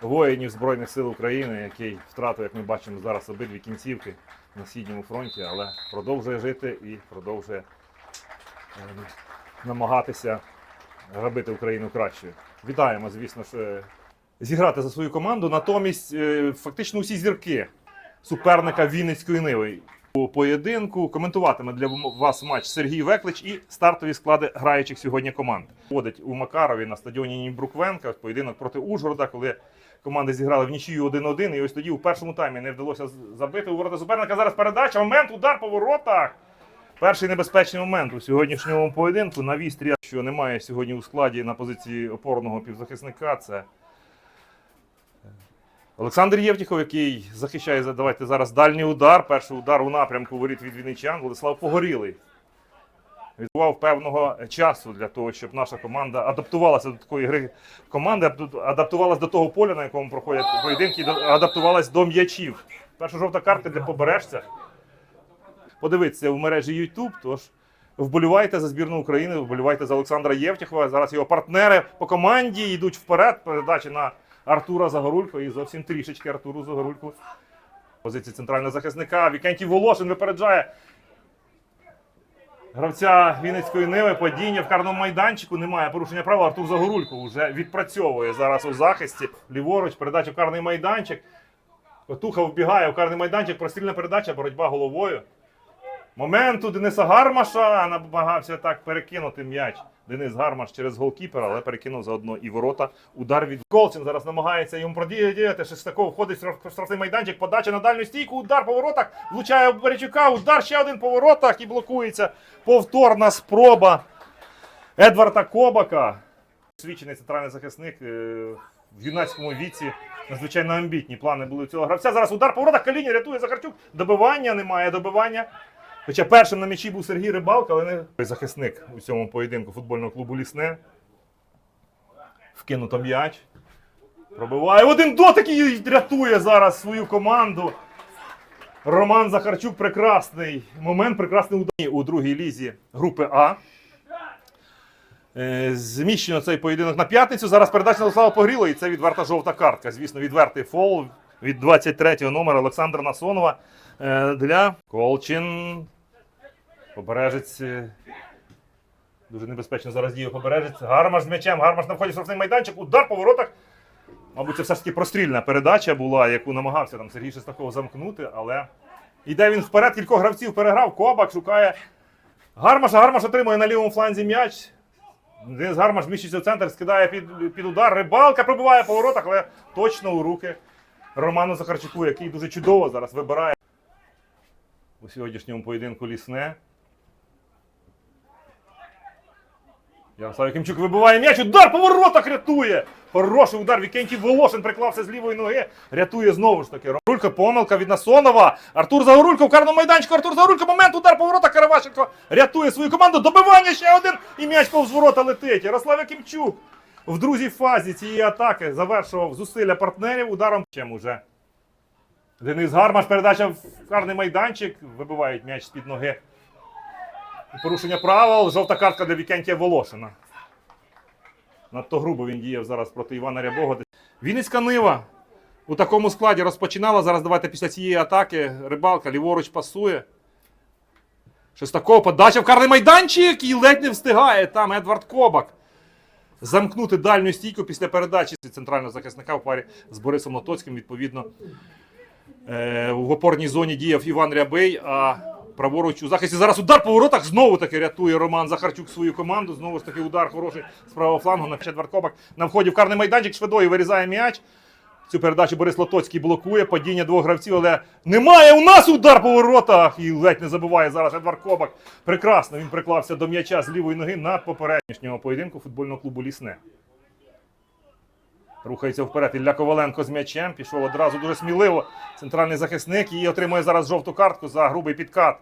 воїнів Збройних сил України, який втратив, як ми бачимо зараз, обидві кінцівки на східному фронті, але продовжує жити і продовжує е, намагатися робити Україну кращою. Вітаємо, звісно ж, е, зіграти за свою команду. Натомість, е, фактично усі зірки суперника Вінницької Ниви. У поєдинку коментуватиме для вас матч Сергій Веклич і стартові склади граючих сьогодні команд. Водить у Макарові на стадіоні Нібруквенка поєдинок проти Ужгорода, коли команди зіграли в нічию 1-1. І ось тоді у першому таймі не вдалося забити у ворота суперника. Зараз передача. Момент, удар по воротах. Перший небезпечний момент у сьогоднішньому поєдинку на вістрі, що немає сьогодні у складі на позиції опорного півзахисника. Це Олександр Євтіхов, який захищає, давайте зараз дальній удар. Перший удар у напрямку воріт від Вінничан. Владислав Погорілий. Відбував певного часу для того, щоб наша команда адаптувалася до такої гри команди, адапту- адаптувалася до того поля, на якому проходять поєдинки, адаптувалась до м'ячів. Перша жовта картка для побережця. Подивіться в мережі YouTube, тож вболівайте за збірну України, вболівайте за Олександра Євтіхова. Зараз його партнери по команді йдуть вперед. Передачі на Артура Загорулько і зовсім трішечки Артуру Загорульку. Позиції центрального захисника. Вікентій Волошин випереджає гравця Вінницької Ниви. Падіння в карному майданчику. Немає порушення права. Артур Загорулько вже відпрацьовує зараз у захисті. Ліворуч, передача в карний майданчик. Котуха вбігає в карний майданчик. Прострільна передача, боротьба головою. Моменту Дениса Гармаша намагався так перекинути м'яч. Денис Гармаш через голкіпера, але перекинув заодно і ворота. Удар від Колчин зараз намагається йому продіяти. Шестаков входить в штрафний майданчик, подача на дальню стійку, удар по воротах, влучає в Беречука, удар ще один по воротах і блокується. Повторна спроба Едварда Кобака. Освічений центральний захисник е, в юнацькому віці. Надзвичайно амбітні плани були у цього гравця. Зараз удар по воротах, Каліні рятує Захарчук. Добивання немає добивання. Хоча першим на м'ячі був Сергій Рибалка, але не захисник у цьому поєдинку футбольного клубу Лісне. Вкинуто м'яч. Пробиває. Один дотик і рятує зараз свою команду. Роман Захарчук прекрасний момент, прекрасний удар у другій лізі групи А. Е, Зміщено цей поєдинок на п'ятницю. Зараз передача Слава Погріло, і це відверта жовта картка. Звісно, відвертий фол від 23-го номера Олександра Насонова е, для Колчин. Побережець. е, Дуже небезпечно зараз діє побережець. Гармаш з м'ячем. Гармаш на вході в майданчик. Удар по воротах. Мабуть, це все ж таки прострільна передача була, яку намагався там Сергій Шестаков замкнути, але йде він вперед, кількох гравців переграв. Кобак шукає Гармаша. Гармаш отримує на лівому фланзі м'яч. Денис Гармаш міщиться в центр, скидає під, під удар. Рибалка пробиває по воротах, але точно у руки Роману Захарчуку, який дуже чудово зараз вибирає у сьогоднішньому поєдинку лісне. Ярослав Якимчук вибиває м'яч, удар по воротах рятує. Хороший удар. Вікентій Волошин приклався з лівої ноги. Рятує знову ж таки. Рулька, помилка від Насонова. Артур Загорулько в карному майданчику. Артур Загорулько. Момент, удар по воротах. Каравашенко рятує свою команду. Добивання ще один. І м'яч повз ворота летить. Ярослав Якимчук в друзій фазі цієї атаки завершував зусилля партнерів ударом. Чим уже Денис Гармаш. Передача в карний майданчик. Вибивають м'яч з-під ноги. Порушення правил. Жовта картка для Вікентія Волошина. Надто грубо він діяв зараз проти Івана Рябого. Вінницька Нива у такому складі розпочинала. Зараз давайте після цієї атаки рибалка ліворуч пасує. Шестаков подача в карний майданчик і ледь не встигає там Едвард Кобак. Замкнути дальню стійку після передачі центрального захисника в парі з Борисом Лотоцьким. Відповідно, е, в опорній зоні діяв Іван Рябий, а праворуч у захисті. Зараз удар по воротах. Знову таки рятує Роман Захарчук свою команду. Знову ж таки удар хороший з правого флангу. На Едвард Кобак на вході в карний майданчик. Швидою вирізає м'яч. Цю передачу Борис Лотоцький блокує. Падіння двох гравців, але немає у нас удар по воротах. І ледь не забуває зараз Едвард Кобак. Прекрасно він приклався до м'яча з лівої ноги над попереднього поєдинку футбольного клубу Лісне. Рухається вперед. Ілля Коваленко з м'ячем. Пішов одразу дуже сміливо. Центральний захисник і отримує зараз жовту картку за грубий підкат.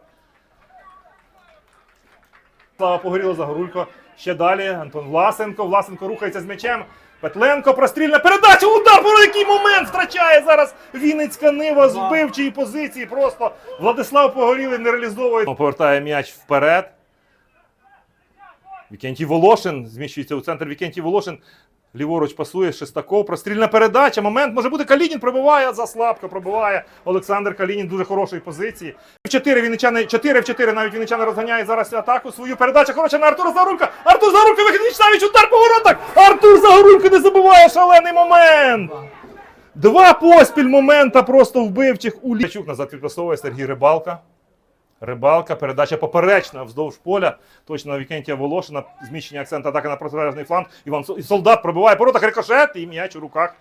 Слава Погоріло Загорулько. Ще далі. Антон Власенко. Власенко рухається з м'ячем. Петленко, прострільна передача. Удар про який момент втрачає зараз Вінницька Нива з вбивчої позиції. Просто Владислав Погорілий не реалізовує. Повертає м'яч вперед. Вікентій Волошин зміщується у центр. Вікентій Волошин Ліворуч пасує Шестаков. Прострільна передача. Момент може бути Калінін пробиває заслабко, пробиває Олександр Калінін дуже хорошої позиції. В 4 вінничани, 4 в 4 навіть вінничани розганяє зараз атаку свою. Передача хороша на Артура Загорулька. Артур Загорулька вихід Вічнавіч, удар по воротах. Артур Загорулька не забуває шалений момент. Два поспіль момента просто вбивчих у Лічук назад підпасовує Сергій Рибалка. Рибалка, передача поперечна вздовж поля. Точно на Вікентія Волошина. Зміщення акцент атаки на протилежний фланг. Іван і солдат пробиває воротах рикошет і м'яч у руках.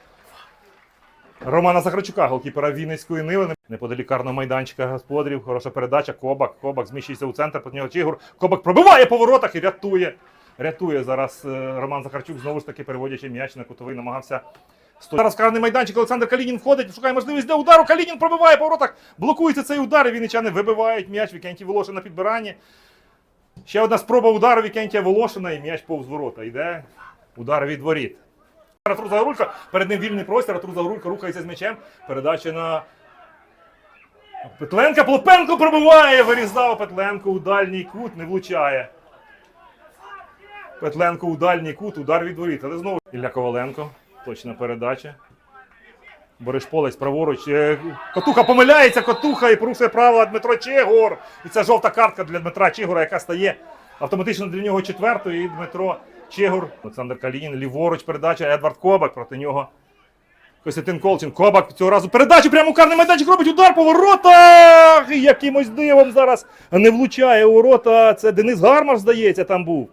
Романа Захарчука, голкіпера Вінницької Ниви. Неподалік карного майданчика господарів. Хороша передача. Кобак. Кобак зміщується у центр. По нього Чигур. Кобак пробиває по воротах і рятує. Рятує зараз е, Роман Захарчук, знову ж таки переводячи м'яч на кутовий, намагався. Зараз карний майданчик Олександр Калінін входить, шукає можливість для удару. Калінін пробиває по воротах, блокується цей удар, і вінничани вибивають м'яч. Вікентій Волошин на підбиранні. Ще одна спроба удару Вікентія Волошина, і м'яч повз ворота. Йде удар від воріт. Артур Загорулько, перед ним вільний простір, Артур Загорулько рухається з м'ячем. Передача на Петленка. Плопенко пробиває, вирізав Петленко у дальній кут, не влучає. Петленко у дальній кут, удар від воріт. Але знову Ілля Коваленко. Точна передача. Бориш Полець праворуч. Е, Котуха помиляється, Котуха і порушує правила Дмитро Чегор. І це жовта картка для Дмитра Чегора, яка стає автоматично для нього четвертою. І Дмитро Чегор. Олександр Калінін, ліворуч передача. Едвард Кобак проти нього. Костянтин Колчин. Кобак цього разу передачу прямо у карний майданчик робить удар по воротах. І якимось дивом зараз не влучає у ворота. Це Денис Гармаш, здається, там був.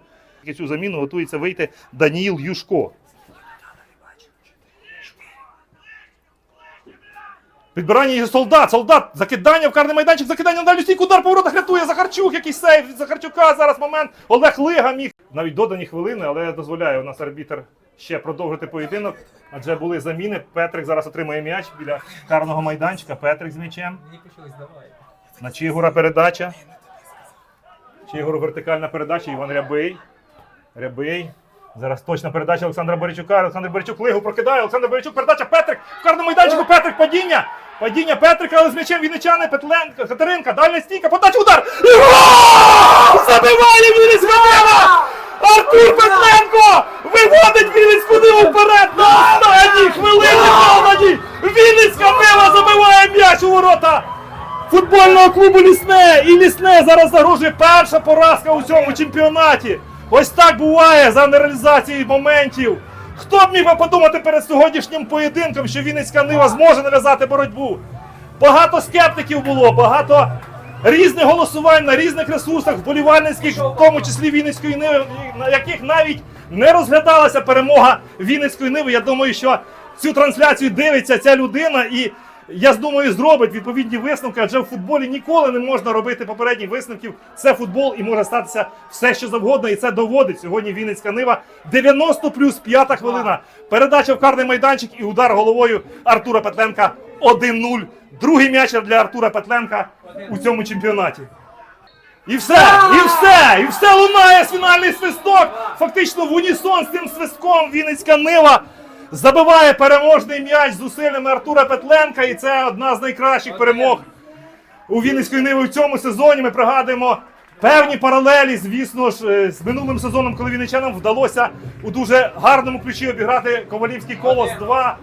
Цю заміну готується вийти Даніїл Юшко. Підбирання є солдат, солдат, закидання в карний майданчик, закидання на дальню стійку, удар по воротах рятує Захарчук, якийсь сейф від Захарчука. Зараз момент. Олег Лига міг. Навіть додані хвилини, але дозволяє у нас арбітр ще продовжити поєдинок. Адже були заміни. Петрик зараз отримує м'яч біля карного майданчика. Петрик з м'ячем. На Чигура передача. Чигуру вертикальна передача, Іван Рябий. Рябий. Зараз точна передача Олександра Борячука. Олександр Борячук лигу прокидає. Олександр Борячук, передача Петрик. В карному майданчику Петрик падіння. Падіння Петрика, але з м'ячем Вінничани, Петленко, Катеринка, дальня стійка, подача удар. І гол! Забиває Вінниць Венера! Артур Петленко виводить Вінницьку Ниву вперед на останній хвилині молоді! Вінницька Нива забиває м'яч у ворота! футбольного клубу Лісне. І Лісне зараз загрожує перша поразка у цьому чемпіонаті. Ось так буває за нереалізацією моментів. Хто б міг би подумати перед сьогоднішнім поєдинком, що Вінницька Нива зможе нав'язати боротьбу? Багато скептиків було, багато різних голосувань на різних ресурсах, вболівальницьких, в тому числі Вінницької Ниви, на яких навіть не розглядалася перемога Вінницької Ниви. Я думаю, що цю трансляцію дивиться ця людина і я думаю, зробить відповідні висновки, адже в футболі ніколи не можна робити попередніх висновків. Це футбол і може статися все, що завгодно, і це доводить сьогодні Вінницька Нива. 90 плюс п'ята хвилина. Передача в карний майданчик і удар головою Артура Петленка 1-0. Другий м'яч для Артура Петленка у цьому чемпіонаті. І все, і все, і все лунає фінальний свисток. Фактично в унісон з цим свистком Вінницька Нива забиває переможний м'яч з зусиллями Артура Петленка. І це одна з найкращих перемог у Вінницької Ниви в цьому сезоні. Ми пригадуємо певні паралелі, звісно ж, е, з минулим сезоном, коли вінничанам вдалося у дуже гарному ключі обіграти Ковалівський колос 2